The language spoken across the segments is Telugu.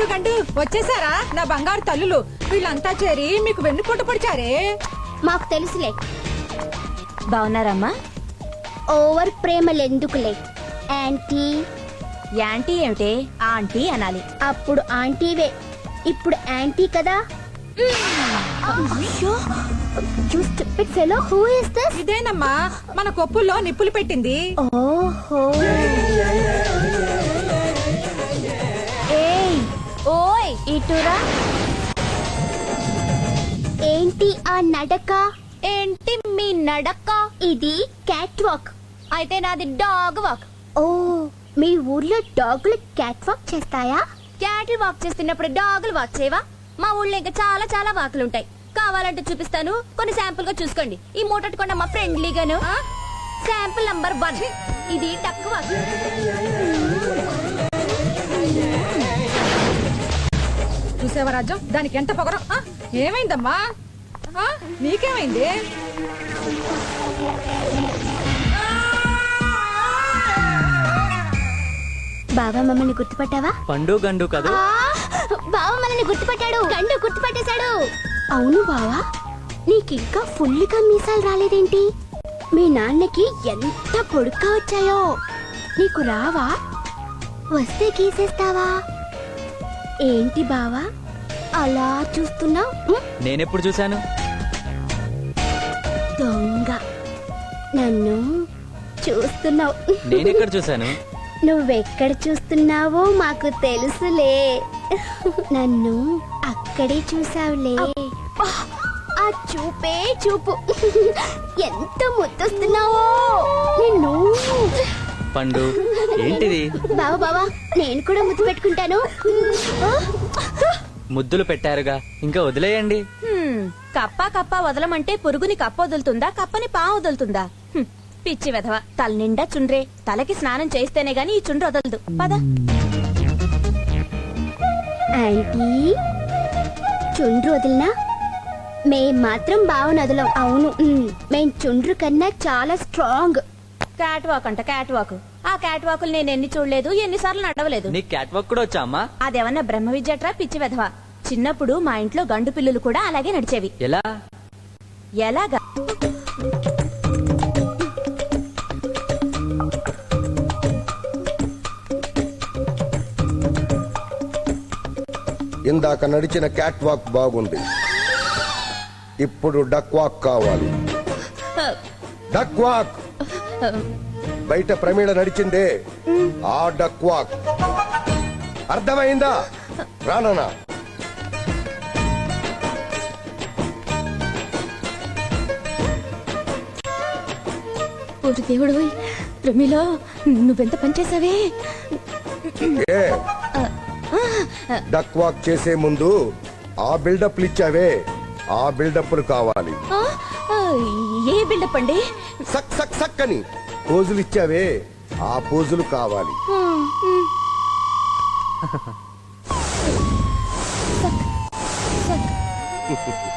గండు గండు వచ్చేసారా? నా బంగారు తల్లులు వీళ్ళంతా చేరి మీకు వెన్నుపోటు పొడిచారే? మాకు తెలుసులే. బాగున్నారమ్మా? ఓవర్ ప్రేమలెందుకులే? యాంటీ యాంటీ ఏమిటే? ఆంటీ అనాలి. అప్పుడు ఆంటీవే. ఇప్పుడు యాంటీ కదా? ఇదేనమ్మా మన కొప్పుల్లో నిప్పులు పెట్టింది. ఓహో. ఇటురా ఏంటి ఆ నడక? ఏంటి మీ నడక? ఇది క్యాట్ వాక్ అయితే నాది డాగ్ వాక్ ఓ మీ ఊర్లో డాగులు క్యాట్ వాక్ చేస్తాయా? క్యాటిల్ వాక్ చేస్తున్నప్పుడు డాగులు వాక్ చేయవా? మా ఊళ్ళో ఇంకా చాలా చాలా వాకులు ఉంటాయి. కావాలంటే చూపిస్తాను. కొన్ని శాంపుల్గా చూసుకోండి. ఈ మూటట్టుకోండి మా ఫ్రెండ్లీగాను శాంపుల్ నంబర్ వన్ ఇది వాక్ చూసేవా రాజ్యం? దానికి ఎంత పొగరం? ఆ, ఏమైందమ్మా? ఆ, నీకేమైంది? బాబా మమ్మల్ని గుర్తుపట్టావా? పండు గండు కదూ? ఆ, బావ మనల్ని గుర్తుపట్టాడు. గండు గుర్తుపట్టేశాడు. అవును బావా. నీకింకా ఫుల్గా మీసాలు రాలేదేంటి? మీ నాన్నకి ఎంత పొడుగ్గా వచ్చాయో. నీకు రావా? వస్తే గీసేస్తావా? ఏంటి బావా? అలా చూస్తున్నావు? నేనెప్పుడు చూశాను? దొంగ. నన్ను చూస్తున్నావు. నేనెక్కడ చూశాను? నువ్వెక్కడ చూస్తున్నావో మాకు తెలుసులే. నన్ను అక్కడే చూసావులే ఆ చూపే చూపు. ఎంత ముద్దొస్తున్నావో. నిన్ను పండు. ఏంటిది? బావా బావా నేను కూడా ముద్దు పెట్టుకుంటాను. ముద్దులు పెట్టారుగా. ఇంకా వదిలేయండి. కప్ప కప్ప వదలమంటే పురుగుని కప్ప వదులుతుందా కప్పని పా వదులుతుందా? పిచ్చి వెధవ తల నిండా చుండ్రే. తలకి స్నానం చేస్తేనే గాని ఈ చుండ్రు వదలదు. పద. ఆంటీ చుండ్రు వదిలినా? మేం మాత్రం బావను వదలం అవును మేం చుండ్రు కన్నా చాలా స్ట్రాంగ్. క్యాట్ వాక్ అంట క్యాట్ వాక్ ఆ క్యాట్ వాకులు నేను ఎన్ని చూడలేదు ఎన్నిసార్లు నడవలేదు. నీ క్యాట్ వాక్ కూడా వచ్చా అమ్మా? అదేమన్నా బ్రహ్మ విద్యట్రా పిచ్చి వెధవ. చిన్నప్పుడు మా ఇంట్లో గండు పిల్లులు కూడా అలాగే నడిచేవి. ఎలా? ఎలాగా? ఇందాక నడిచిన క్యాట్ వాక్ బాగుంది. ఇప్పుడు డక్ వాక్ కావాలి. డక్ వాక్ బయట ప్రమీళ నడిచిందే ఆ డక్ వాక్ అర్థమైందా ఓరి దేవుడు ప్రమిలో నువ్వెంత పనిచేసావే డక్ వాక్ చేసే ముందు ఆ బిల్డప్లు ఇచ్చావే. ఆ బిల్డప్లు కావాలి. బిల్డప్ అండి సక్ సక్ సక్ అని పోజులు ఇచ్చావే ఆ పోజులు కావాలి. ఏయ్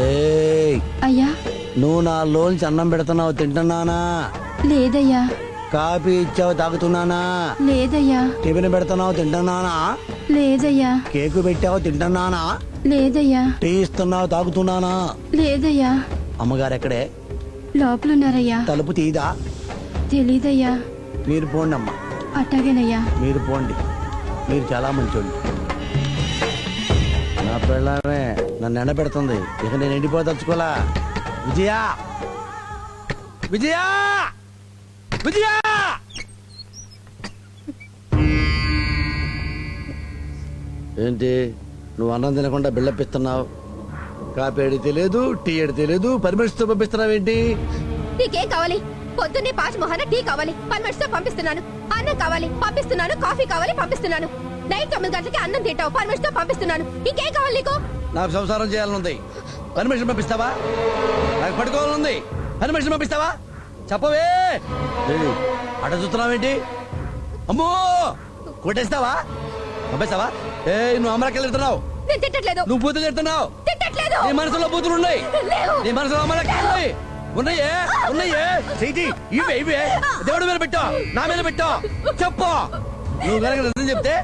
అయ్యా. నువ్వు నా లోన్స్ అన్నం పెడుతున్నావు తింటున్నానా? లేదయ్యా. కాఫీ ఇచ్చావు తాగుతున్నానా? లేదయ్యా. టిఫిన్ పెడుతున్నావు తింటున్నానా? లేదయ్యా. కేకు పెట్టావు తింటున్నానా? లేదయ్యా. టీ ఇస్తున్నావు తాగుతున్నానా? లేదయ్యా. అమ్మగారు ఎక్కడే? లోపలున్నారయ్యా. తలుపు తీదా? తెలీదయ్యా. మీరు పోండి అమ్మ. అట్టాగేనయ్యా. మీరు పోండి. మీరు చాలా మంచోళ్ళు. నా పిల్లమే నన్ను ఎండబెడుతుంది ఇక నేను ఎండిపోదలుచుకోలా. విజయా! విజయా! విజయా! ఏంటి? నువ్వు అన్నం తినకుండా బిల్డప్ ఇస్తున్నావు? కాపీ అడిగితే లేదు టీ అడిగితే లేదు పర్మిషన్తో పంపిస్తున్నావు ఏంటి? నీకేం కావాలి? పొద్దున్నే పాచి మొహన టీ కావాలి. పర్మిషన్తో పంపిస్తున్నాను. అన్నం కావాలి పంపిస్తున్నాను కాఫీ కావాలి పంపిస్తున్నాను. నైట్ తొమ్మిది గంటలకి అన్నం తింటావు. పని మనిషితో పంపిస్తున్నాను. ఇంకేం కావాలి నీకు? నాకు సంసారం చేయాలనుంది. పర్మిషన్ పంపిస్తావా? నాకు పడుకోవాలనుంది. పర్మిషన్ పంపిస్తావా? చెప్పవే. అట చూస్తున్నావేంటి? అమ్మో! కొట్టేస్తావా? పంపిస్తావా? ఏ నువ్వు అమరకెళ్ళి తిడుతున్నావు. నేను తిట్టట్లేదు. నువ్వు బూతులు తిడుతున్నావు. తిట్టట్లేదు. నీ మనసులో బూతులు ఉన్నాయి. నీ మనసులో అమరకెళ్ళి ఉన్నాయి. ఉన్నాయే? ఉన్నాయే? చేయి ఇవే ఇవే. దేవుడి మీద పెట్టా. నా మీద పెట్టా. చెప్పు. నువ్వు కనుక నిజం చెప్తే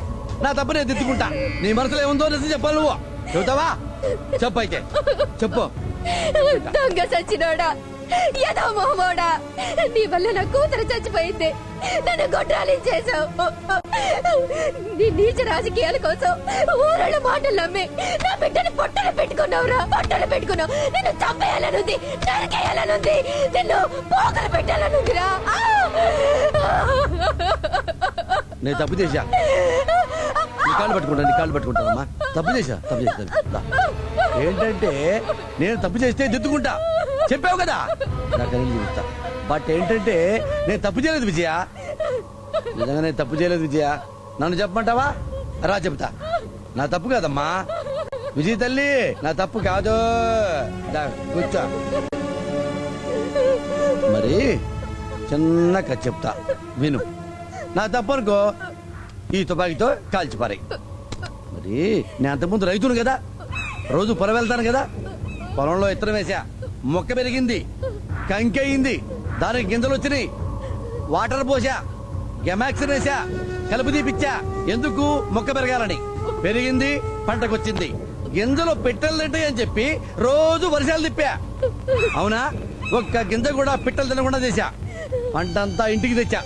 నా తప్పు నేను దిద్దుకుంటా నీ మనసులో ఏముందో నిజం చెప్పాలి నువ్వు. చెబుతావా? చెప్పు చెప్పు. దొంగ సచ్చినోడా. ఏదో మోమోడా నీ వల్ల నా కూతురు చచ్చిపోయింది. నన్ను గొడ్రాలి చేసావు నీ నీచ రాజకీయాల కోసం ఊరళ్ళ మాటలు నమ్మి నా బిడ్డని పొట్టలు పెట్టుకున్నావురా పొట్టలు పెట్టుకున్నావు. నిన్ను చంపేయాలనుంది నరికేయాలనుంది నిన్ను పోకలు పెట్టాలనుందిరా. నేను తప్పు చేశా? నీ కాళ్ళు పట్టుకుంటా నీ కాళ్ళు పట్టుకుంటానమ్మా తప్పు చేశా? తప్పు చేశా ఏంటంటే నేను తప్పు చేస్తే దిద్దుకుంటా. చెప్పావు కదా? నాకు అనేది చెప్తా. బట్ ఏంటంటే నేను తప్పు చేయలేదు విజయ. నిజంగా నేను తప్పు చేయలేదు విజయ. నన్ను చెప్పమంటావా? రా చెప్తా. నా తప్పు కాదమ్మా. విజయ తల్లి నా తప్పు కాదు. కూర్చో. మరి చిన్న కథ చెప్తా. విను. నా తప్పు అనుకో. ఈ తుపాకీతో కాల్చిపారాయి మరి నేను అంతకుముందు రైతును కదా. రోజు పొలం వెళ్తాను కదా. పొలంలో ఇత్తనం వేసా మొక్క పెరిగింది కంకెయింది దానికి గింజలు వచ్చినాయి. వాటర్ పోసా గెమాక్సిన్ వేసా కలుపు తీపిచ్చా ఎందుకు మొక్క పెరగాలని? పెరిగింది పంటకొచ్చింది. గింజలు పిట్టలు తింటాయి అని చెప్పి రోజు వర్షాలు తిప్పా. అవునా? ఒక్క గింజ కూడా పిట్టలు తినకుండా చేశా పంటంతా ఇంటికి తెచ్చా.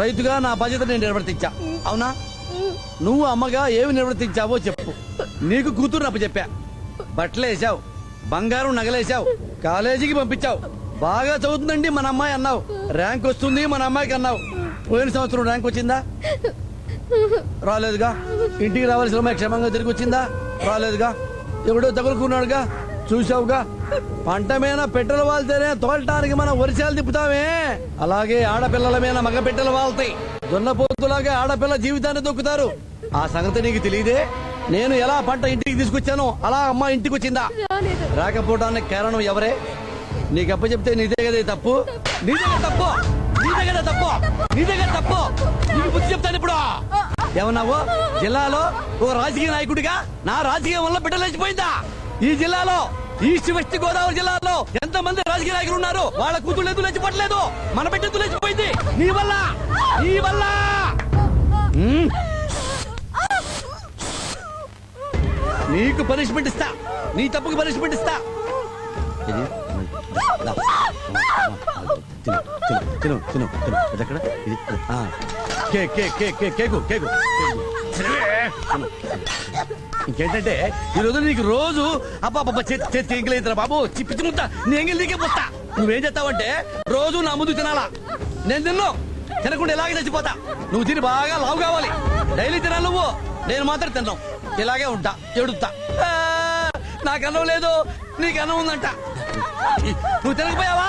రైతుగా నా బాధ్యత నేను నిర్వర్తించా. అవునా? నువ్వు అమ్మగా ఏమి నిర్వర్తించావో చెప్పు. నీకు కూతురు నప్ప చెప్పా బట్టలు వేసావు బంగారం నగలేసావు కాలేజీకి పంపించావు. బాగా చదువుతుందండి మన అమ్మాయి అన్నావు. ర్యాంక్ వస్తుంది మన అమ్మాయికి అన్నావు. పోయిన సంవత్సరం ర్యాంక్ వచ్చిందా? రాలేదుగా. ఇంటికి రావాల్సిన అమ్మాయి క్షేమంగా తిరిగి వచ్చిందా? రాలేదుగా. ఎవడో తగులుకున్నాడుగా. చూసావుగా పంట మీద పెట్టెలు వాళ్తేనే తోలటానికి మనం వరిసాలు తిప్పుతామే. అలాగే ఆడపిల్లల మీద మగ పెట్టెలు వాళ్తాయి దున్నపోతులాగా ఆడపిల్ల జీవితాన్ని దొక్కుతారు. ఆ సంగతి నీకు తెలియదే? నేను ఎలా పంట ఇంటికి తీసుకొచ్చానో అలా అమ్మ ఇంటికి వచ్చిందా? రాకపోవడానికి కారణం ఎవరే? నీకు అప్ప చెప్తే నీదే కదా తప్పు? నీదే తప్పు? నీదే కదా తప్పు? నీదే కదా తప్పు? నీకు బుద్ధి చెప్తాను ఇప్పుడు? ఏమన్నావు? జిల్లాలో ఒక రాజకీయ నాయకుడిగా నా రాజకీయం వల్ల బిడ్డలేచిపోయిందా ఈ జిల్లాలో ఈస్ట్ వెస్ట్ గోదావరి జిల్లాలో ఎంత మంది రాజకీయ నాయకులు ఉన్నారు? వాళ్ళ కూతురు ఎందుకు లేచిపోవట్లేదు? మన బిడ్డ ఎందుకు లేచిపోయింది? నీ వల్ల! నీ వల్ల! నీకు పనిష్మెంట్ ఇస్తా నీ తప్పుకు పనిష్మెంట్ ఇస్తా ఇది. తిను, తిను, తిను, తిను, తిను. ఇది ఎక్కడ? ఇది, ఆ. Cake cake cake cake cake cake cake. తినవే. తిను. ఇంకేంటంటే ఈ రోజు నీకు రోజు అబ్బాబ్బా ఎంగిలేదురా బాబు చిప్పించుకుంటా నీ ఎంగిల్ నీకే పోతా నువ్వేం చేస్తావంటే రోజు నా ముందు తినాలా నేను తిన్ను తినకుండా ఇలాగే చచ్చిపోతా నువ్వు తిని బాగా లావు కావాలి డైలీ తినాలి నువ్వు నేను మాత్రం తిన్నావు ఇలాగే ఉంటా ఎడుతా నాకు అన్నం లేదు నీకు అన్నం ఉందంట. నువ్వు తినకపోయావా?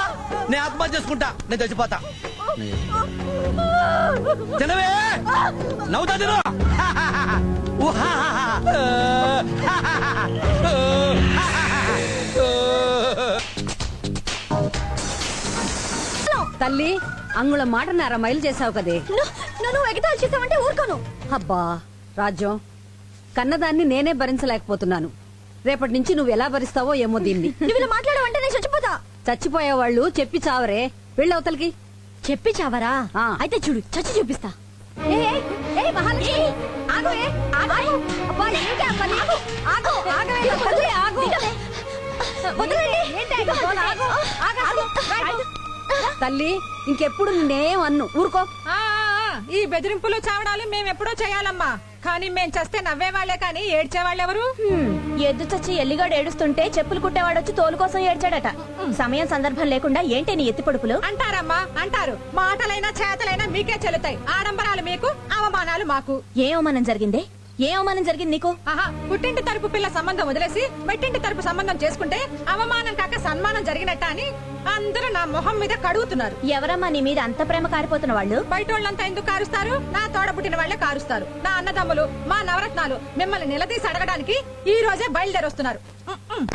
నేను ఆత్మహత్య చేసుకుంటా నేను చచ్చిపోతా. తినవే! నవ్వుతా తిను. తల్లి అంగుళం మాటన్నర మైలు చేసావు కదే? నన్ను ఎగతాళి చేసావంటే ఊరుకోను. అబ్బా రాజ్యం. కన్నదాన్ని నేనే భరించలేకపోతున్నాను. రేపటి నుంచి నువ్వు ఎలా భరిస్తావో ఏమో దీన్ని. నువ్వు ఇలా మాట్లాడవంటే నేను చచ్చిపోతా. చచ్చిపోయే వాళ్ళు చెప్పి చావరే. వెళ్ళవతలకి చెప్పి చావరా? ఆ. అయితే చూడు చచ్చి చూపిస్తా. ఏ ఏ, ఏ మహాలక్ష్మి ఆగు ఏ ఆగు. అబ్బా ఏంటి అబ్బా నీకు ఆగు ఆగవే నా తల్లి ఆగు. వదలండి. ఏంటి ఆగు ఆగు ఆగు. ఆగు. తల్లి ఇంకెప్పుడు నేనేం అన్ను. ఊరుకో. ఆ, ఆ, ఆ, ఈ బెదిరింపులు చావడాలు మేము ఎప్పుడో చేయాలమ్మా. కానీ మేం చస్తే నవ్వేవాళ్ళే కానీ ఏడ్చేవాళ్ళెవరు? ఎద్దు చచ్చి ఎల్లిగాడు ఏడుస్తుంటే చెప్పులు కుట్టేవాడొచ్చి తోలు కోసం ఏడ్చాడట. సమయం సందర్భం లేకుండా ఏంటి నీ ఎత్తి పొడుపులు? అంటారమ్మా అంటారు. మాటలైనా చేతలైనా మీకే చెల్లుతాయి. ఆడంబరాలు మీకు అవమానాలు మాకు. ఏ అవమానం జరిగిందే? ఏ అవమానం జరిగింది నీకు? ఆహా పుట్టింటి తరపు పిల్ల సంబంధం వదిలేసి మెట్టింటి తరపు సంబంధం చేసుకుంటే అవమానం కాక సన్మానం జరిగినట్ట అని అందరూ నా మొహం మీద కడుగుతున్నారు. ఎవరమ్మా నీ మీద అంత ప్రేమ కారిపోతున్న వాళ్ళు? బయట వాళ్ళంతా ఎందుకు కారుస్తారు? నా తోడ పుట్టిన వాళ్ళే కారుస్తారు. నా అన్నదమ్ములు మా నవరత్నాలు మిమ్మల్ని నిలదీసి అడగడానికి ఈ రోజే బయలుదేరి వస్తున్నారు ఉమ్, ఉమ్.